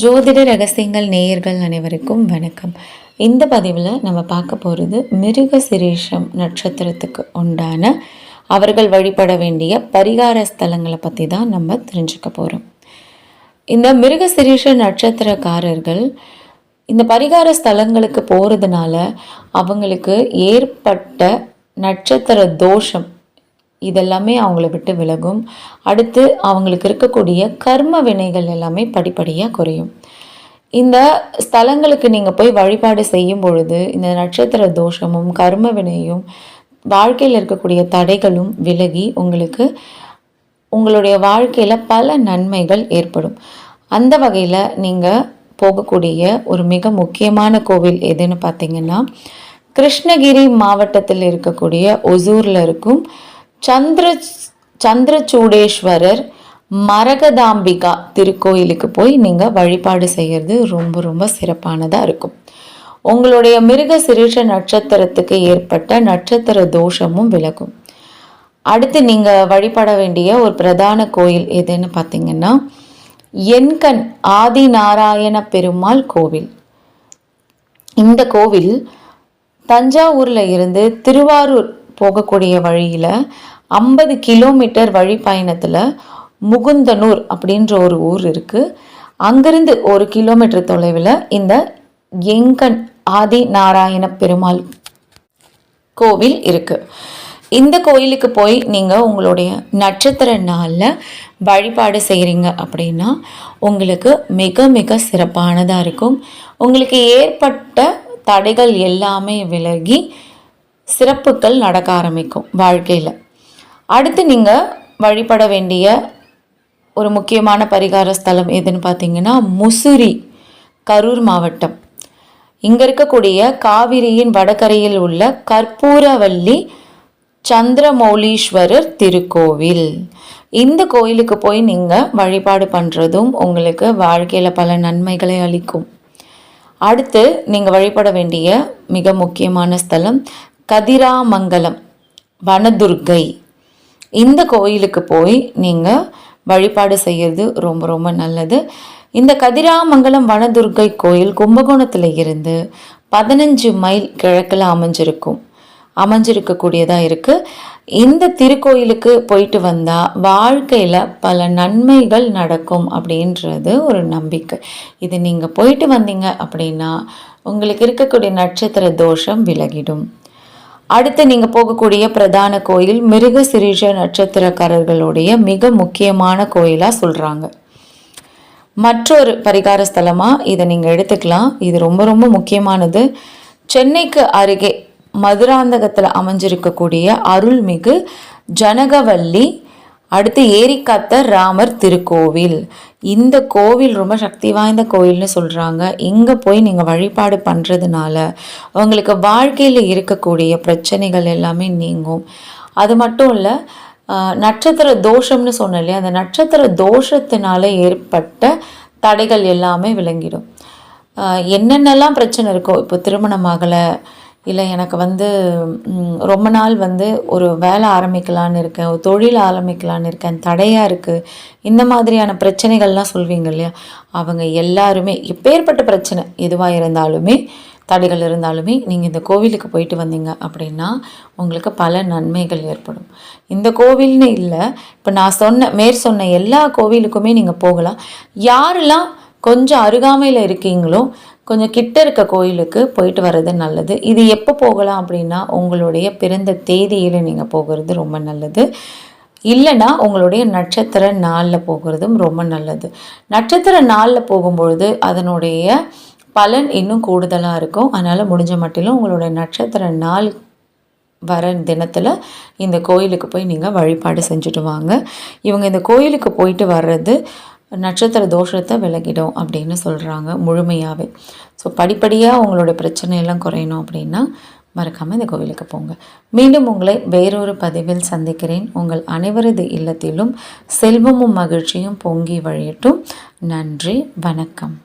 ஜோதிட ரகசியங்கள் நேயர்கள் அனைவருக்கும் வணக்கம். இந்த பதிவில் நம்ம பார்க்க போகிறது மிருக சிரேஷம் நட்சத்திரத்துக்கு உண்டான அவர்கள் வழிபட வேண்டிய பரிகார ஸ்தலங்களை பற்றி தான் நம்ம தெரிஞ்சுக்க போகிறோம் இந்த மிருக சிரேஷ நட்சத்திரக்காரர்கள் இந்த பரிகார ஸ்தலங்களுக்கு போகிறதுனால அவங்களுக்கு ஏற்பட்ட நட்சத்திர தோஷம் இதெல்லாமே அவங்கள விட்டு விலகும். அடுத்து அவங்களுக்கு இருக்கக்கூடிய கர்ம வினைகள் எல்லாமே படிப்படியாக குறையும். இந்த ஸ்தலங்களுக்கு நீங்கள் போய் வழிபாடு செய்யும் பொழுது இந்த நட்சத்திர தோஷமும் கர்ம வினையும் வாழ்க்கையில் இருக்கக்கூடிய தடைகளும் விலகி உங்களுக்கு உங்களுடைய வாழ்க்கையில் பல நன்மைகள் ஏற்படும். அந்த வகையில் நீங்கள் போகக்கூடிய ஒரு மிக முக்கியமான கோவில் எதுன்னு பார்த்தீங்கன்னா கிருஷ்ணகிரி மாவட்டத்தில் இருக்கக்கூடிய ஒசூரில் இருக்கும் சந்திர சந்திரச்சூடேஸ்வரர் மரகதாம்பிகா திருக்கோயிலுக்கு போய் நீங்கள் வழிபாடு செய்கிறது ரொம்ப ரொம்ப சிறப்பானதாக இருக்கும். உங்களுடைய மிருக சிறுஷ நட்சத்திரத்துக்கு ஏற்பட்ட நட்சத்திர தோஷமும் விலகும். அடுத்து நீங்கள் வழிபட வேண்டிய ஒரு பிரதான கோயில் எதுன்னு பார்த்தீங்கன்னா என்கண் ஆதி நாராயண பெருமாள் கோவில். இந்த கோவில் தஞ்சாவூரில் இருந்து திருவாரூர் போகக்கூடிய வழியில் ஐம்பது கிலோமீட்டர் வழி பயணத்தில் முகுந்தனூர் அப்படின்ற ஒரு ஊர் இருக்குது அங்கிருந்து ஒரு கிலோமீட்டர் தொலைவில் இந்த எங்கன் ஆதி நாராயண பெருமாள் கோவில் இருக்குது இந்த கோயிலுக்கு போய் நீங்கள் உங்களுடைய நட்சத்திர நாளில் வழிபாடு செய்கிறீங்க அப்படின்னா உங்களுக்கு மிக மிக சிறப்பானதாக இருக்கும். உங்களுக்கு ஏற்பட்ட தடைகள் எல்லாமே விலகி சிறப்புகள் நடக்க ஆரம்பிக்கும் வாழ்க்கையில். அடுத்து நீங்கள் வழிபட வேண்டிய ஒரு முக்கியமான பரிகார ஸ்தலம் எதுன்னு பார்த்தீங்கன்னா முசிறி கரூர் மாவட்டம். இங்கே இருக்கக்கூடிய காவிரியின் வடகரையில் உள்ள கற்பூரவல்லி சந்திரமௌலீஸ்வரர் திருக்கோவில். இந்த கோயிலுக்கு போய் நீங்கள் வழிபாடு பண்ணுறதும் உங்களுக்கு வாழ்க்கையில் பல நன்மைகளை அளிக்கும். அடுத்து நீங்கள் வழிபட வேண்டிய மிக முக்கியமான ஸ்தலம் கதிராமங்கலம் வனதுர்கை. இந்த கோயிலுக்கு போய் நீங்கள் வழிபாடு செய்கிறது ரொம்ப ரொம்ப நல்லது. இந்த கதிராமங்கலம் வனதுர்கை கோயில் கும்பகோணத்தில் இருந்து பதினஞ்சு மைல் கிழக்கில் அமைஞ்சிருக்கும். அமைஞ்சிருக்கக்கூடியதாக இருக்குது இந்த திருக்கோயிலுக்கு போயிட்டு வந்தால் வாழ்க்கையில் பல நன்மைகள் நடக்கும் அப்படின்றது ஒரு நம்பிக்கை. இது நீங்கள் போயிட்டு வந்தீங்க அப்படின்னா உங்களுக்கு இருக்கக்கூடிய நட்சத்திர தோஷம் விலகிடும். அடுத்து நீங்கள் போகக்கூடிய பிரதான கோயில் மிருக சிரீஷ நட்சத்திரக்காரர்களுடைய மிக முக்கியமான கோயிலாக சொல்கிறாங்க மற்றொரு பரிகார ஸ்தலமாக இதை நீங்கள் எடுத்துக்கலாம். இது ரொம்ப ரொம்ப முக்கியமானது. சென்னைக்கு அருகே மதுராந்தகத்தில் அமைஞ்சிருக்கக்கூடிய அருள்மிகு ஜனகவல்லி அடுத்து ஏரிக்காத்த ராமர் திருக்கோவில். இந்த கோவில் ரொம்ப சக்தி வாய்ந்த கோவில்னு சொல்கிறாங்க இங்கே போய் நீங்கள் வழிபாடு பண்ணுறதுனால உங்களுக்கு வாழ்க்கையில் இருக்கக்கூடிய பிரச்சனைகள் எல்லாமே நீங்கும். அது மட்டும் இல்லை நட்சத்திர தோஷம்னு சொன்னேன் இல்லையா? அந்த நட்சத்திர தோஷத்தினால ஏற்பட்ட தடைகள் எல்லாமே விளங்கிடும். என்னென்னலாம் பிரச்சனை இருக்கோ இப்போ திருமணம் ஆகலை இல்லை எனக்கு வந்து ரொம்ப நாள் வந்து ஒரு வேலை ஆரம்பிக்கலான்னு இருக்கேன் ஒரு தொழில் ஆரம்பிக்கலான்னு இருக்கேன் தடையாக இருக்குது இந்த மாதிரியான பிரச்சனைகள்லாம் சொல்வீங்க இல்லையா? அவங்க எல்லாருமே எப்பேற்பட்ட பிரச்சனை எதுவாக இருந்தாலுமே தடைகள் இருந்தாலுமே நீங்கள் இந்த கோவிலுக்கு போயிட்டு வந்தீங்க அப்படின்னா உங்களுக்கு பல நன்மைகள் ஏற்படும். இந்த கோவில்னு இல்லை இப்போ நான் சொன்ன மேற் சொன்ன எல்லா கோவிலுக்குமே நீங்கள் போகலாம். யாரெல்லாம் கொஞ்சம் அருகாமையில் இருக்கீங்களோ கொஞ்சம் கிட்ட இருக்க கோயிலுக்கு போயிட்டு வர்றது நல்லது. இது எப்போ போகலாம் அப்படின்னா உங்களுடைய பிறந்த தேதியில் நீங்கள் போகிறது ரொம்ப நல்லது. இல்லைன்னா உங்களுடைய நட்சத்திர நாளில் போகிறதும் ரொம்ப நல்லது. நட்சத்திர நாளில் போகும்பொழுது அதனுடைய பலன் இன்னும் கூடுதலாக இருக்கும். அதனால் முடிஞ்ச மட்டிலும் உங்களுடைய நட்சத்திர நாள் வர தினத்தில் இந்த கோயிலுக்கு போய் நீங்கள் வழிபாடு செஞ்சுட்டு வாங்க. இவங்க இந்த கோயிலுக்கு போயிட்டு வர்றது நட்சத்திர தோஷத்தை விலகிடும் அப்படின்னு சொல்கிறாங்க முழுமையாகவே ஸோ படிப்படியாக உங்களோட பிரச்சனையெல்லாம் குறையணும் அப்படின்னா மறக்காமல் இந்த கோவிலுக்கு போங்க. மீண்டும் உங்களை வேறொரு பதிவில் சந்திக்கிறேன். உங்கள் அனைவரது இல்லத்திலும் செல்வமும் மகிழ்ச்சியும் பொங்கி வழியட்டும். நன்றி வணக்கம்.